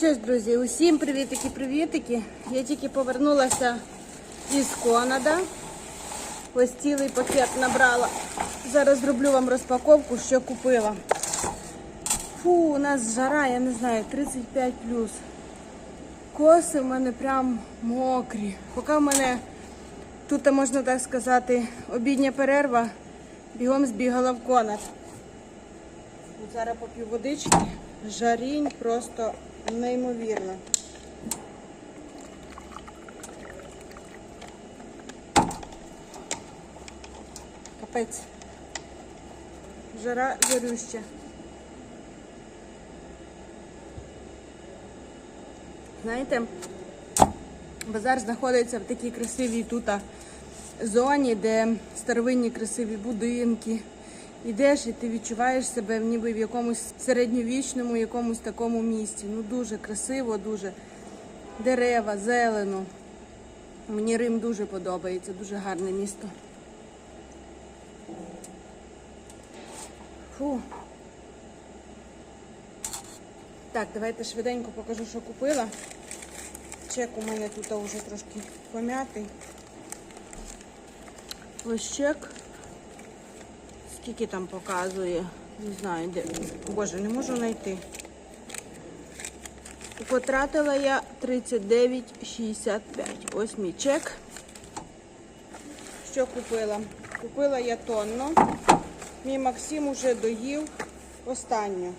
що ж, друзі, усім привітики-привітики. Я тільки повернулася із Конада. Ось цілий пакет набрала. Зараз зроблю вам розпаковку, що купила. Фу, у нас жара, я не знаю, 35 плюс. Коси в мене прям мокрі. Поки в мене тут, можна так сказати, обідня перерва, бігом збігала в Конад. Зараз поп'ю водички. Жарінь просто неймовірно. Капець. Жара жарюща. Знаєте, базар знаходиться в такій красивій тут зоні, де старовинні красиві будинки. Ідеш і ти відчуваєш себе ніби в якомусь середньовічному, якомусь такому місті. Ну дуже красиво, дуже дерева, зелено. Мені Рим дуже подобається, дуже гарне місто. Фу. Так, давайте швиденько покажу, що купила. Чек у мене тут вже трошки пом'ятий. Ось чек. Скільки там показує? Не знаю, де. Боже, не можу знайти. Потратила я 39,65. Ось мій чек. Що купила? Купила я тонну. Мій Максим уже доїв останню.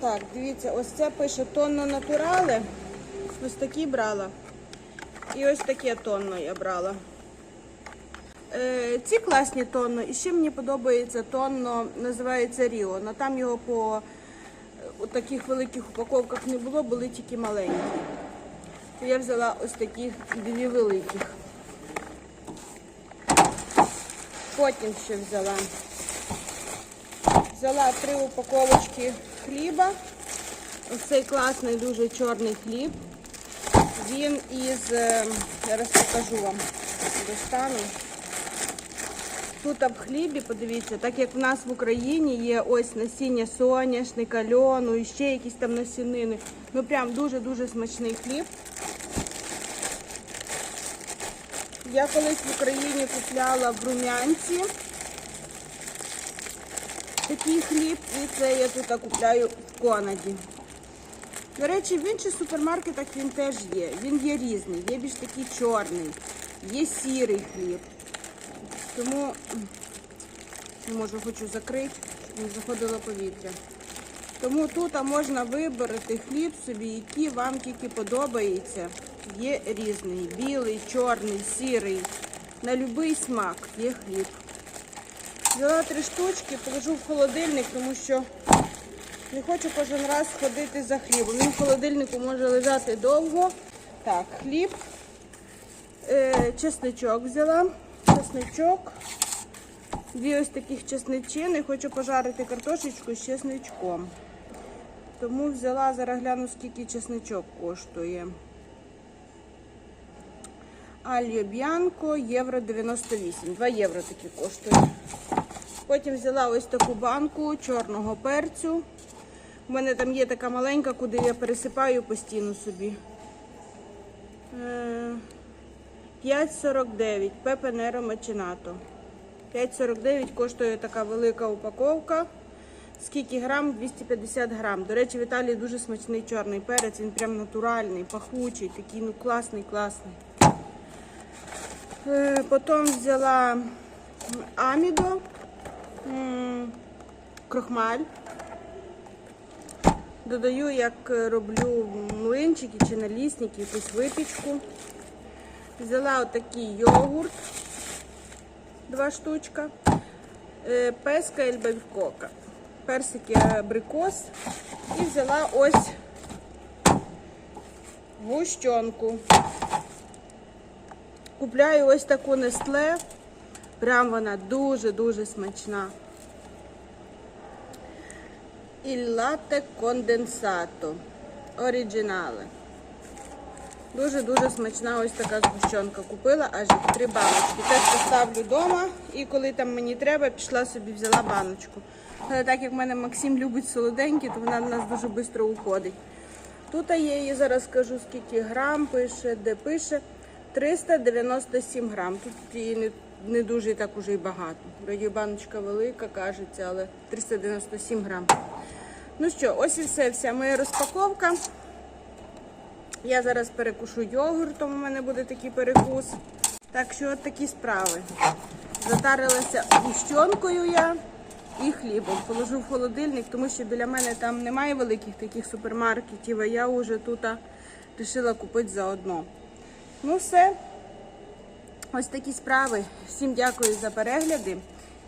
Так, дивіться, ось це пише тонно натурали. Ось такі брала. І ось таке тонно я брала. Е, ці класні тонно. І ще мені подобається тонно, називається Ріо. Но там його по е, таких великих упаковках не було, були тільки маленькі. То я взяла ось таких дві великих. Потім ще взяла. Взяла три упаковочки хліба. Ось цей класний дуже чорний хліб. Він із, е, зараз покажу вам, достану. Тут в хлібі, подивіться, так як в нас в Україні є ось насіння соняшника, льону і ще якісь там насінини. Ну прям дуже-дуже смачний хліб. Я колись в Україні купляла в Румянці такий хліб, і це я тут купляю в Конаді. До речі, в інших супермаркетах він теж є. Він є різний, є більш такий чорний, є сірий хліб. Тому не можу, хочу закрити, щоб не заходило повітря. Тому тут можна вибрати хліб собі, який вам тільки подобається. Є різний. Білий, чорний, сірий. На будь-який смак є хліб. Взяла три штучки, положу в холодильник, тому що не хочу кожен раз ходити за хлібом. Він в холодильнику може лежати довго. Так, хліб, е, чесничок взяла. Чесничок. Дві ось таких чесничини. Хочу пожарити картошечку з чесничком. Тому взяла, зараз гляну, скільки чесничок коштує. Альо Б'янко, євро 98. 2 євро такі коштує. Потім взяла ось таку банку чорного перцю. У мене там є така маленька, куди я пересипаю постійно собі. Е, 5,49 Пепе Неро Мачинато. 5,49 коштує така велика упаковка. Скільки грам? 250 грам. До речі, в Італії дуже смачний чорний перець, він прям натуральний, пахучий, такий ну класний, класний. Е, Потім взяла амідо, крохмаль. Додаю, як роблю млинчики чи налісники, якусь випічку. Взяла отакий йогурт, два штучка. Е, Песка ельбавкока. Персики абрикос. І взяла ось гущонку. Купляю ось таку Нестле. Прям вона дуже-дуже смачна. І латте конденсато. Оригінале. Дуже-дуже смачна ось така згущенка. Купила аж три баночки. Теж поставлю вдома і коли там мені треба, пішла собі взяла баночку. Але так як в мене Максим любить солоденькі, то вона в нас дуже швидко уходить. Тут є, я зараз скажу, скільки грам пише, де пише. 397 грам. Тут її не, не дуже так уже і багато. Вроді баночка велика, кажеться, але 397 грам. Ну що, ось і все, вся моя розпаковка. Я зараз перекушу йогуртом, у мене буде такий перекус. Так що от такі справи. Затарилася гущонкою я і хлібом. Положу в холодильник, тому що біля мене там немає великих таких супермаркетів, а я вже тут вирішила купити заодно. Ну все. Ось такі справи. Всім дякую за перегляди.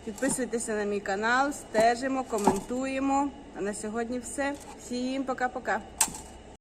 Підписуйтеся на мій канал, стежимо, коментуємо. А на сьогодні все. Всім пока-пока.